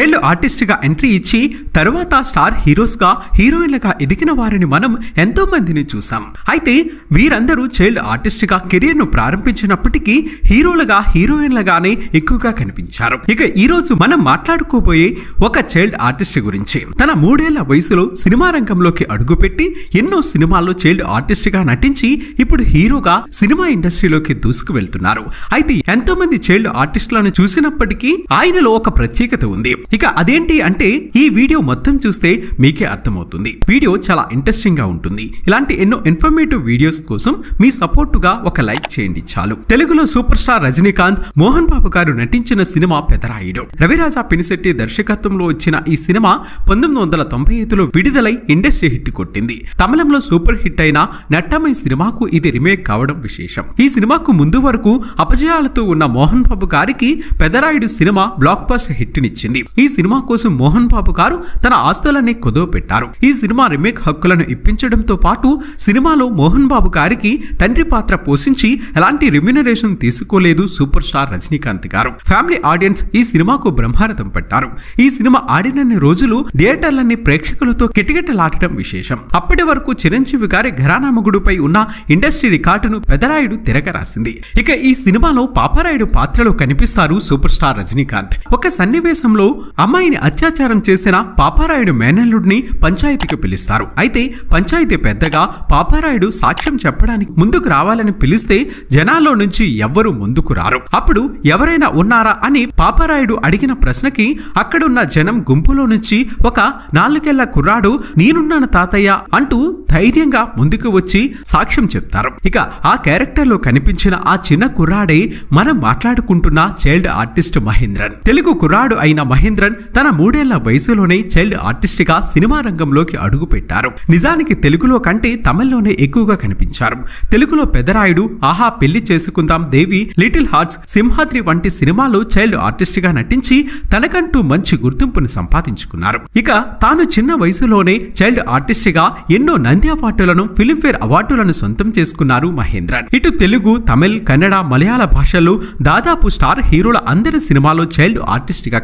Child ఆర్టిస్ట్గా entry ఇచ్చి తరువాత స్టార్ హీరోస్గా హీరోయిన్లుగా ఎదిగిన వారిని మనం ఎంతో మందిని చూసాం అయితే వీరందరూ చైల్డ్ ఆర్టిస్ట్గా కెరీర్ను ప్రారంభించినప్పటికీ హీరోలుగా హీరోయిన్లుగానే ఎక్కువగా కనిపించారు. ఇక ఈరోజు మనం మాట్లాడుకోబోయే ఒక చైల్డ్ ఆర్టిస్ట్ గురించి. తన మూడేళ్ళ వయసులో సినిమా రంగంలోకి అడుగుపెట్టి ఎన్నో సినిమాల్లో చైల్డ్ ఆర్టిస్ట్గా నటించి ఇప్పుడు హీరోగా సినిమా ఇండస్ట్రీలోకి దూసుకు వెళ్తున్నారు అయితే ఎంతో మంది చైల్డ్ ఆర్టిస్టులను చూసినప్పటికీ ఆయనలో ఒక ప్రత్యేకత ఉంది. ఇక అదేంటి అంటే ఈ వీడియో మొత్తం చూస్తే మీకే అర్థమవుతుంది. వీడియో చాలా ఇంట్రెస్టింగ్గా ఉంటుంది. ఇలాంటి ఎన్నో ఇన్ఫర్మేటివ్ వీడియోస్ కోసం మీ సపోర్టుగా ఒక లైక్ చేయండి చాలు. తెలుగులో సూపర్ స్టార్ రజనీకాంత్ మోహన్ బాబు గారు నటించిన సినిమా పెదరాయుడు. రవిరాజా పినిశెట్టి దర్శకత్వంలో వచ్చిన ఈ సినిమా పంతొమ్మిది వందల తొంభై ఐదులో విడుదలై ఇండస్ట్రీ హిట్ కొట్టింది. తమిళంలో సూపర్ హిట్ అయిన నట్టమై సినిమాకు ఇది రిమేక్ కావడం విశేషం. ఈ సినిమాకు ముందు వరకు అపజయాలతో ఉన్న మోహన్ బాబు గారికి Pedarayudu cinema block buster hit నిచ్చింది ఈ సినిమా కోసం మోహన్ బాబు గారు తన ఆస్తులన్నీ కుదవ పెట్టారు. ఈ సినిమా రిమేక్ హక్కులను ఇప్పించడంతో పాటు సినిమాలో మోహన్ బాబు గారికి తండ్రి పాత్ర పోషించి ఎలాంటి రెమ్యునరేషన్ తీసుకోలేదు సూపర్ స్టార్ రజనీకాంత్ గారు. ఫ్యామిలీ ఆడియన్స్ ఈ సినిమాకు బ్రహ్మారథం పట్టారు. ఈ సినిమా ఆడినన్ని రోజులు థియేటర్లన్నీ ప్రేక్షకులతో కిటకిటలాడటం విశేషం. అప్పటి వరకు చిరంజీవి గారి ఘరానామగుడుపై ఉన్న ఇండస్ట్రీ రికార్డును పెదరాయుడు తిరగరాసింది. ఇక ఈ సినిమాలో పాపరాయుడు పాత్రలో కనిపిస్తారు సూపర్ స్టార్ రజనీకాంత్. ఒక సన్నివేశంలో అమ్మాయిని అత్యాచారం చేసిన పాపారాయుడు మేనల్లుడిని పంచాయతీకి పిలుస్తారు. అయితే పంచాయతీ పెద్దగా పాపారాయుడు సాక్ష్యం చెప్పడానికి ముందుకు రావాలని పిలిస్తే జనాల్లో నుంచి ఎవ్వరూ ముందుకు రారు. అప్పుడు ఎవరైనా ఉన్నారా అని పాపారాయుడు అడిగిన ప్రశ్నకి అక్కడున్న జనం గుంపులో నుంచి ఒక నాలుగేళ్ళ కుర్రాడు నేనున్నాను తాతయ్య అంటూ ధైర్యంగా ముందుకు వచ్చి సాక్ష్యం చెప్తారు. ఇక ఆ క్యారెక్టర్లో కనిపించిన ఆ చిన్న కుర్రాడే మనం మాట్లాడుకుంటున్న చైల్డ్ ఆర్టిస్ట్ మహేంద్రన్. తెలుగు కుర్రాడు అయిన మహేంద్రన్ తన మూడేళ్ళ వయసులోనే చైల్డ్ ఆర్టిస్ట్గా సినిమా రంగంలోకి అడుగుపెట్టారు. నిజానికి తెలుగులో కంటే తమిళ్ళోనే ఎక్కువగా కనిపించారు. తెలుగులో పెదరాయుడు ఆహా పెళ్ళి చేసుకుందాం దేవి లిటిల్ హార్ట్స్ సింహాద్రి వంటి సినిమాలో చైల్డ్ ఆర్టిస్ట్గా నటించి తనకంటూ మంచి గుర్తింపును సంపాదించుకున్నారు. ఇక తాను చిన్న వయసులోనే చైల్డ్ ఆర్టిస్ట్గా ఎన్నో నంది అవార్డులను ఫిలింఫేర్ అవార్డులను సొంతం చేసుకున్నారు మహేంద్రన్. ఇటు తెలుగు తమిళ్ కన్నడ మలయాళ భాషల్లో దాదాపు స్టార్ హీరోల అందరి సినిమాలో చైల్డ్ ఆర్టిస్ట్గా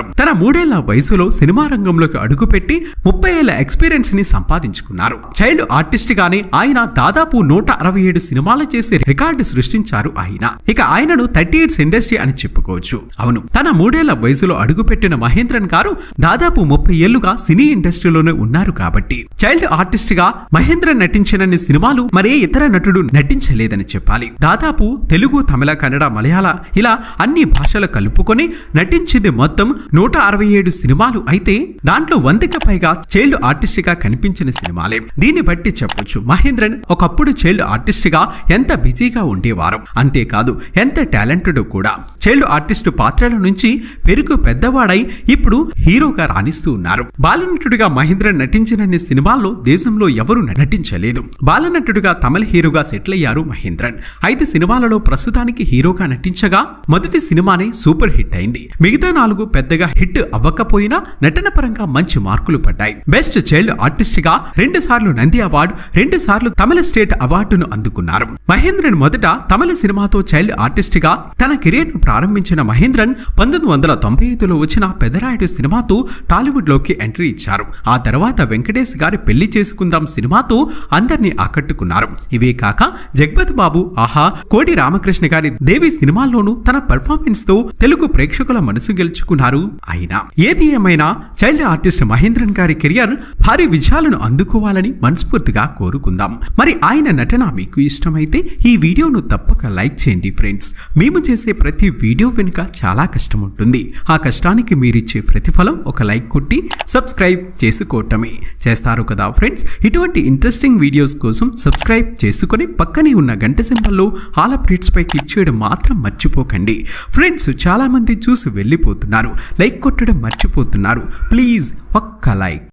కనిపించారు తన మూడేళ్ళ వయసులో సినిమా రంగంలోకి అడుగుపెట్టి ముప్పై ఏళ్ళ ఎక్స్పీరియన్స్ని సంపాదించుకున్నారు. చైల్డ్ ఆర్టిస్ట్ గానే ఆయన దాదాపు నూట అరవై ఏడు సినిమాలు చేసి రికార్డు సృష్టించారు ఆయన. ఇక ఆయనను థర్టీ ఎయిట్స్ ఇండస్ట్రీ అని చెప్పుకోవచ్చు. అవును తన మూడేళ్ళ వయసులో అడుగుపెట్టిన మహేంద్రన్ గారు దాదాపు ముప్పై ఏళ్ళుగా సినీ ఇండస్ట్రీలోనే ఉన్నారు కాబట్టి. చైల్డ్ ఆర్టిస్ట్గా మహేంద్రన్ నటించినన్ని సినిమాలు మరే ఇతర నటుడు నటించలేదని చెప్పాలి. దాదాపు తెలుగు తమిళ కన్నడ మలయాళ ఇలా అన్ని భాషలు కలుపుకొని నటించింది మొత్తం నూట అరవై ఏడు సినిమాలు అయితే దాంట్లో వందకి పైగా చైల్డ్ ఆర్టిస్ట్గా కనిపించిన సినిమాలే. దీన్ని బట్టి చెప్పొచ్చు మహేంద్రన్ ఒకప్పుడు చైల్డ్ ఆర్టిస్ట్గా ఎంత బిజీగా ఉండేవారు? అంతేకాదు ఎంత టాలెంటెడ్ కూడా. చైల్డ్ ఆర్టిస్ట్ పాత్రల నుంచి పెరుగు పెద్దవాడై ఇప్పుడు హీరోగా రాణిస్తూ ఉన్నారు. బాలనటుడిగా మహేంద్రన్ నటించిన సినిమాల్లో దేశంలో ఎవరు నటించలేదు. బాలనటుడిగా తమిళ హీరోగా సెటిల్ అయ్యారు మహేంద్రన్. ఐదు సినిమాలలో ప్రస్తుతానికి హీరోగా నటించగా మొదటి సినిమానే సూపర్ హిట్ అయింది. మిగతా నాలుగు పెద్దగా హిట్ అవ్వకపోయినా నటన పరంగా మంచి మార్కులు పడ్డాయి. బెస్ట్ చైల్డ్ ఆర్టిస్ట్గా రెండు సార్లు నంది అవార్డు రెండు సార్లు తమిళ స్టేట్ అవార్డును అందుకున్నారు. మహేంద్రన్ మొదట తమిళ సినిమాతో చైల్డ్ ఆర్టిస్ట్గా తన కెరీర్ను ప్రారంభించిన మహేంద్రన్ పంతొమ్మిది వందల తొంభై ఐదులో వచ్చిన పెదరాయుడు సినిమాతో టాలీవుడ్లోకి ఎంట్రీ ఇచ్చారు. ఆ తర్వాత వెంకటేష్ గారి పెళ్ళి చేసుకుందాం సినిమాతో అందరినీ ఆకట్టుకున్నారు. ఇవే కాక జగపతి బాబు ఆహా కోటి రామకృష్ణ గారి దేవి సినిమాల్లోనూ తన పెర్ఫార్మెన్స్తో తెలుగు ప్రేక్షకుల మనసు గెలుచుకున్నారు. ఆయన ఏది ఏమైనా చైల్డ్ ఆర్టిస్ట్ మహేంద్రన్ గారి కెరియర్ భారీ విజయాలను అందుకోవాలని మనస్ఫూర్తిగా కోరుకుందాం. మరి ఆయన నటన మీకు ఇష్టమైతే ఈ వీడియోను తప్పక లైక్ చేయండి ఫ్రెండ్స్. మేము చేసే ప్రతి వీడియో వెనుక చాలా కష్టం ఉంటుంది. ఆ కష్టానికి మీరిచ్చే ప్రతిఫలం ఒక లైక్ కొట్టి సబ్స్క్రైబ్ చేసుకోవటమే. చేస్తారు కదా ఫ్రెండ్స్? ఇటువంటి ఇంట్రెస్టింగ్ వీడియోస్ కోసం సబ్స్క్రైబ్ చేసుకుని పక్కనే ఉన్న గంట సింబల్లో ఆల్ అప్డేట్స్ పై క్లిక్ చేయడం మాత్రం మర్చిపోకండి. ఫ్రెండ్స్ చాలా మంది చూసి వెళ్ళిపోతున్నారు. లైక్ కొట్టడం మర్చిపోతున్నారు. ప్లీజ్ ఒక్క లైక్.